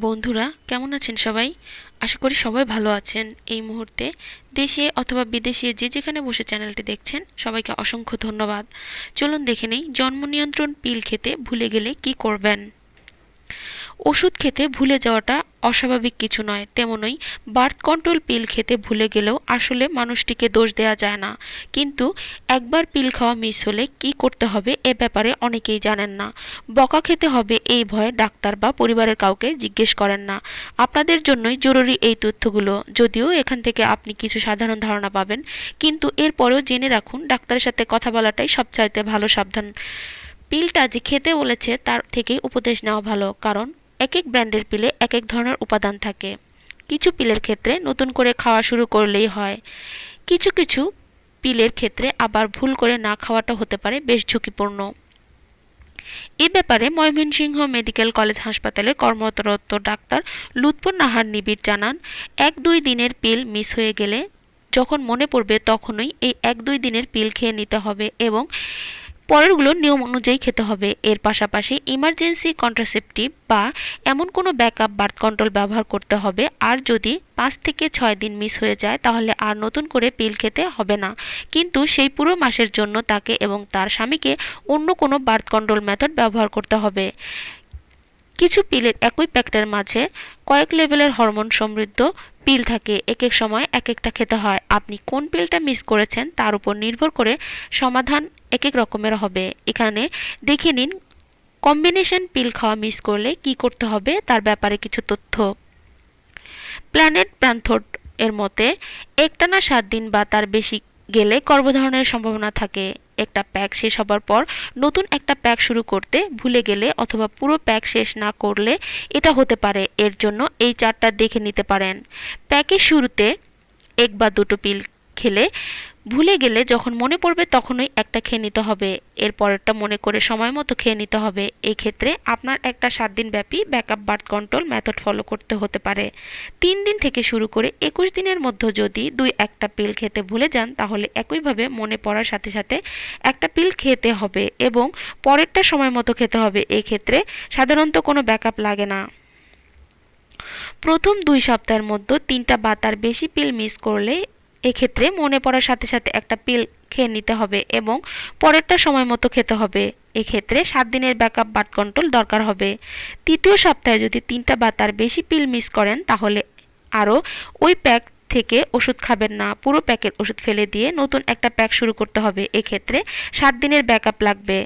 বন্ধুরা, কেমন আছেন সবাই? আশা করি সবাই ভালো আছেন। এই মুহূর্তে দেশে অথবা বিদেশে যে যেখানে বসে চ্যানেলটি দেখছেন, সবাইকে অসংখ্য ধন্যবাদ। চলুন দেখে নেই, জন্ম নিয়ন্ত্রণ পিল খেতে ভুলে গেলে কি করবেন? ওষুধ খেতে ভুলে যাওয়াটা অস্বাভাবিক কিছু নয়, তেমনই বার্থ কন্ট্রোল পিল খেতে ভুলে গেলেও আসলে মানুষটিকে দোষ দেওয়া যায় না। কিন্তু একবার পিল খাওয়া মিস হলে কি করতে হবে এ ব্যাপারে অনেকেই জানেন না। বকা খেতে হবে এই ভয়ে ডাক্তার বা পরিবারের কাউকে জিজ্ঞেস করেন না। আপনাদের জন্যই জরুরি এই তথ্যগুলো। যদিও এখান থেকে আপনি কিছু সাধারণ ধারণা পাবেন, কিন্তু এরপরেও জেনে রাখুন ডাক্তারের সাথে কথা বলাটাই সবচাইতে ভালো সাবধান। পিলটা যে খেতে বলেছে তার থেকেই উপদেশ নেওয়া ভালো, কারণ এক এক ব্র্যান্ডের পিলে এক এক ধরনের উপাদান থাকে। কিছু পিলের ক্ষেত্রে নতুন করে খাওয়া শুরু করলেই হয়। কিছু কিছু পিলের ক্ষেত্রে আবার ভুল করে না খাওয়াটা হতে পারে বেশ ঝুঁকিপূর্ণ। এ ব্যাপারে ময়মনসিংহ মেডিকেল কলেজ হাসপাতালের কর্মরত ডাক্তার লুৎফুর নাহার নিবিড় জানান, এক দুই দিনের পিল মিস হয়ে গেলে যখন মনে পড়বে তখনই এই এক দুই দিনের পিল খেয়ে নিতে হবে এবং পরেরগুলো নিয়ম অনুযায়ী খেতে হবে। এর পাশাপাশি ইমার্জেন্সি কন্ট্রাসেপটিভ বা এমন কোনো ব্যাকআপ বার্থ কন্ট্রোল ব্যবহার করতে হবে। আর যদি পাঁচ থেকে ছয় দিন মিস হয়ে যায়, তাহলে আর নতুন করে পিল খেতে হবে না। কিন্তু সেই পুরো মাসের জন্য তাকে এবং তার স্বামীকে অন্য কোনো বার্থ কন্ট্রোল মেথড ব্যবহার করতে হবে। কিছু পিলের একই প্যাকেটের মাঝে কয়েক লেভেলের হরমোন সমৃদ্ধ পিল থাকে। এক এক সময় এক একটা খেতে হয়। আপনি কোন পিলটা মিস করেছেন, তার উপর নির্ভর করে সমাধান এক এক রকমের হবে। এখানে দেখে নিন কম্বিনেশন পিল খাওয়া মিস করলে কি করতে হবে, তার ব্যাপারে কিছু তথ্য। প্ল্যানেট প্যান্থোড এর মতে, একটানা সাত দিন বা তার বেশি গেলে গর্ভধারণের সম্ভাবনা থাকে। একটা প্যাক শেষ হবার পর নতুন একটা প্যাক শুরু করতে ভুলে গেলে অথবা পুরো প্যাক শেষ না করলে এটা হতে পারে। এর জন্য এই চারটা দেখে নিতে পারেন। প্যাকের শুরুতে এক বা দুটো পিল খেলে ভুলে গেলে যখন মনে পড়বে তখনই একটা খেয়ে নিতে হবে। এর পরেরটা মনে করে সময় মতো খেয়ে নিতে হবে। এই ক্ষেত্রে আপনার একটা সাত দিন ব্যাপী backup birth control method follow করতে হতে পারে। তিন দিন থেকে শুরু করে একুশ দিনের মধ্যে যদি দুই একটা পিল খেতে ভুলে যান, তাহলে একইভাবে মনে পড়ার সাথে সাথে একটা পিল খেতে হবে এবং পরেরটা সময় মতো খেতে হবে। এই ক্ষেত্রে সাধারণত কোনো ব্যাকআপ লাগে না। প্রথম দুই সপ্তাহের মধ্যে তিনটা বা তার বেশি পিল মিস করলে এক্ষেত্রে মনে পড়ার সাথে সাথে একটা পিল খেয়ে নিতে হবে এবং পরেরটা সময় মতো খেতে হবে। এক্ষেত্রে সাত দিনের ব্যাকআপ বার্থ কন্ট্রোল দরকার হবে। তৃতীয় সপ্তাহে যদি তিনটা বা তার বেশি পিল মিস করেন, তাহলে আরও ওই প্যাক থেকে ওষুধ খাবেন না। পুরো প্যাকের ওষুধ ফেলে দিয়ে নতুন একটা প্যাক শুরু করতে হবে। এক্ষেত্রে সাত দিনের ব্যাকআপ লাগবে।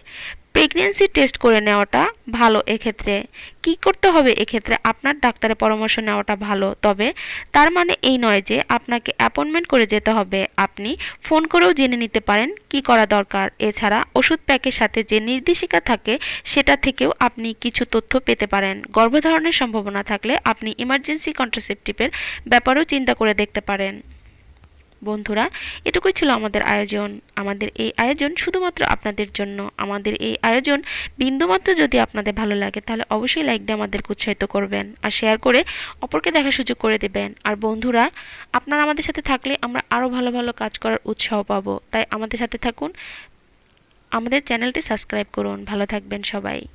প্রেগনেন্সি টেস্ট করে নেওয়াটা ভালো এক্ষেত্রে। কি করতে হবে এক্ষেত্রে? আপনার ডাক্তারের পরামর্শ নেওয়াটা ভালো। তবে তার মানে এই নয় যে আপনাকে অ্যাপয়েন্টমেন্ট করে যেতে হবে। আপনি ফোন করেও জেনে নিতে পারেন কি করা দরকার। এছাড়া ওষুধ প্যাকের সাথে যে নির্দেশিকা থাকে, সেটা থেকেও আপনি কিছু তথ্য পেতে পারেন। গর্ভধারণের সম্ভাবনা থাকলে আপনি ইমার্জেন্সি কন্ট্রাসেপটিভের ব্যাপারেও চিন্তা করে দেখতে পারেন। বন্ধুরা, এটুকুই ছিল আমাদের আয়োজন। আমাদের এই আয়োজন শুধুমাত্র আপনাদের জন্য। আমাদের এই আয়োজন বিন্দুমাত্র যদি আপনাদের ভালো লাগে, তাহলে অবশ্যই লাইক দিয়ে আমাদেরকে উৎসাহিত করবেন আর শেয়ার করে অপরকে দেখার সুযোগ করে দেবেন। আর বন্ধুরা, আপনারা আমাদের সাথে থাকলে আমরা আরও ভালো ভালো কাজ করার উৎসাহ পাবো। তাই আমাদের সাথে থাকুন। আমাদের চ্যানেলটি সাবস্ক্রাইব করুন। ভালো থাকবেন সবাই।